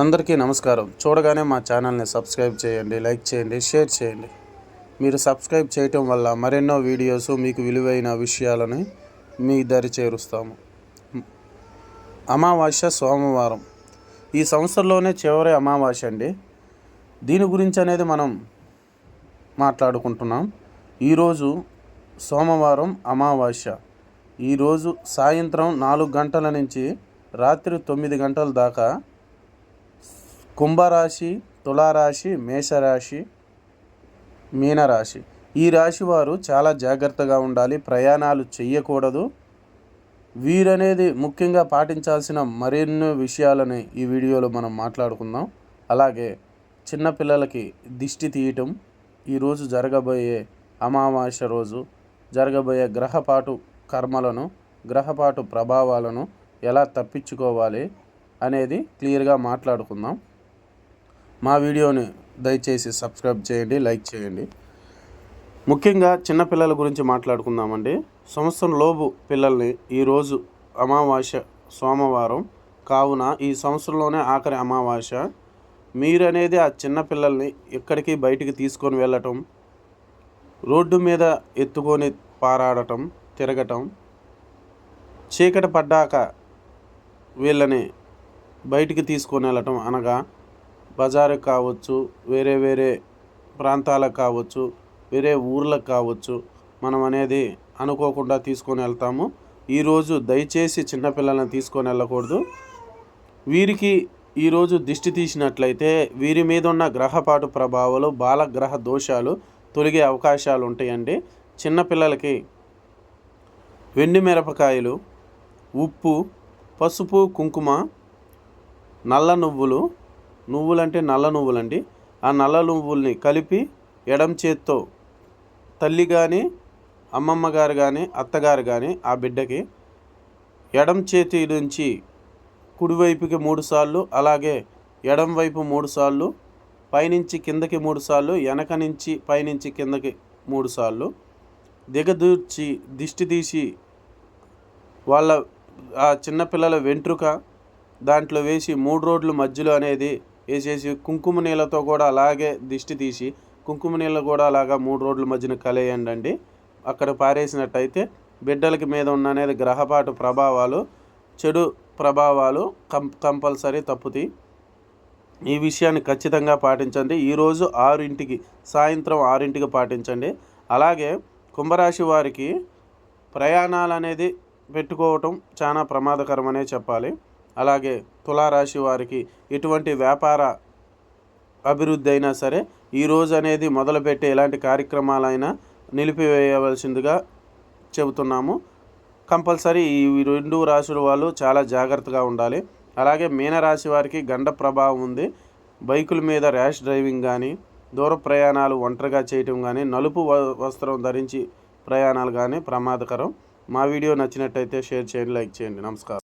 అందరికీ నమస్కారం. చూడగానే మా ఛానల్ని సబ్స్క్రైబ్ చేయండి లైక్ చేయండి షేర్ చేయండి. మీరు సబ్స్క్రైబ్ చేయటం వల్ల మరెన్నో వీడియోస్ మీకు విలువైన విషయాలని మీ దరి చేరుస్తాము. అమావాస్య సోమవారం. ఈ సంవత్సరంలోనే చివరి అమావాస్య అండి. దీని గురించి అనేది మనం మాట్లాడుకుంటున్నాం. ఈరోజు సోమవారం అమావాస్య. ఈరోజు సాయంత్రం నాలుగు గంటల నుంచి రాత్రి తొమ్మిది గంటల దాకా కుంభరాశి తులారాశి మేషరాశి మీనరాశి. ఈ రాశి వారు చాలా జాగ్రత్తగా ఉండాలి ప్రయాణాలు చేయకూడదు వీరనేది ముఖ్యంగా పాటించాల్సిన మరెన్నో విషయాలని ఈ వీడియోలో మనం మాట్లాడుకుందాం. అలాగే చిన్నపిల్లలకి దిష్టి తీయటం ఈరోజు జరగబోయే అమావాస్య రోజు జరగబోయే గ్రహపాటు కర్మలను గ్రహపాటు ప్రభావాలను ఎలా తప్పించుకోవాలి అనేది క్లియర్గా మాట్లాడుకుందాం. మా వీడియోని దయచేసి సబ్స్క్రైబ్ చేయండి లైక్ చేయండి. ముఖ్యంగా చిన్నపిల్లల గురించి మాట్లాడుకుందామండి. సంవత్సరం లోపు పిల్లల్ని ఈరోజు అమావాస్య సోమవారం కావున ఈ సంవత్సరంలోనే ఆఖరి అమావాస్య. మీరు అనేది ఆ చిన్నపిల్లల్ని ఎక్కడికి బయటికి తీసుకొని వెళ్ళటం రోడ్డు మీద ఎత్తుకొని పారాడటం తిరగటం చీకటి పడ్డాక వీళ్ళని బయటికి తీసుకొని వెళ్ళటం అనగా బజారు కావచ్చు వేరే వేరే ప్రాంతాలకు కావచ్చు వేరే ఊర్లకు కావచ్చు మనం అనేది అనుకోకుండా తీసుకొని వెళ్తాము. ఈరోజు దయచేసి చిన్నపిల్లలను తీసుకొని వెళ్ళకూడదు. వీరికి ఈరోజు దిష్టి తీసినట్లయితే వీరి మీద ఉన్న గ్రహపాటు ప్రభావాలు బాలగ్రహ దోషాలు తొలగే అవకాశాలు ఉంటాయండి. చిన్నపిల్లలకి వెండి మిరపకాయలు ఉప్పు పసుపు కుంకుమ నల్ల నువ్వులు నువ్వులంటే నల్ల నువ్వులండి. ఆ నల్ల నువ్వుల్ని కలిపి ఎడం చేత్తో తల్లి కానీ అమ్మమ్మ గారు కానీ అత్తగారు కానీ ఆ బిడ్డకి ఎడం చేతి నుంచి కుడివైపుకి మూడు సార్లు అలాగే ఎడం వైపు మూడు సార్లు పైనుంచి కిందకి మూడు సార్లు వెనక నుంచి పైనుంచి కిందకి మూడు సార్లు దిగదూర్చి దిష్టి తీసి వాళ్ళ ఆ చిన్నపిల్లల వెంట్రుక దాంట్లో వేసి మూడు రోడ్ల మధ్యలో అనేది వేసేసి కుంకుమ నీళ్ళతో కూడా అలాగే దిష్టి తీసి కుంకుమ నీళ్ళు కూడా అలాగా మూడు రోడ్ల మధ్యన కలియండి అండి అక్కడ పారేసినట్టయితే బిడ్డలకి మీద ఉన్న అనేది గ్రహపాటు ప్రభావాలు చెడు ప్రభావాలు కం కంపల్సరీ తప్పుతాయి ఈ విషయాన్ని ఖచ్చితంగా పాటించండి. ఈరోజు ఆరింటికి సాయంత్రం ఆరింటికి పాటించండి. అలాగే కుంభరాశి వారికి ప్రయాణాలు అనేది పెట్టుకోవటం చాలా ప్రమాదకరమనే చెప్పాలి. అలాగే తులారాశి వారికి ఎటువంటి వ్యాపార అభివృద్ధి అయినా సరే ఈరోజు అనేది మొదలుపెట్టే ఎలాంటి కార్యక్రమాలైనా నిలిపివేయవలసిందిగా చెబుతున్నాము. కంపల్సరీ ఈ రెండు రాశుల వాళ్ళు చాలా జాగ్రత్తగా ఉండాలి. అలాగే మీనరాశి వారికి గండ ప్రభావం ఉంది. బైకుల మీద ర్యాష్ డ్రైవింగ్ కానీ దూర ప్రయాణాలు ఒంటరిగా చేయటం కానీ నలుపు వస్త్రం ధరించి ప్రయాణాలు కానీ ప్రమాదకరం. మా వీడియో నచ్చినట్టయితే షేర్ చేయండి లైక్ చేయండి. నమస్కారం.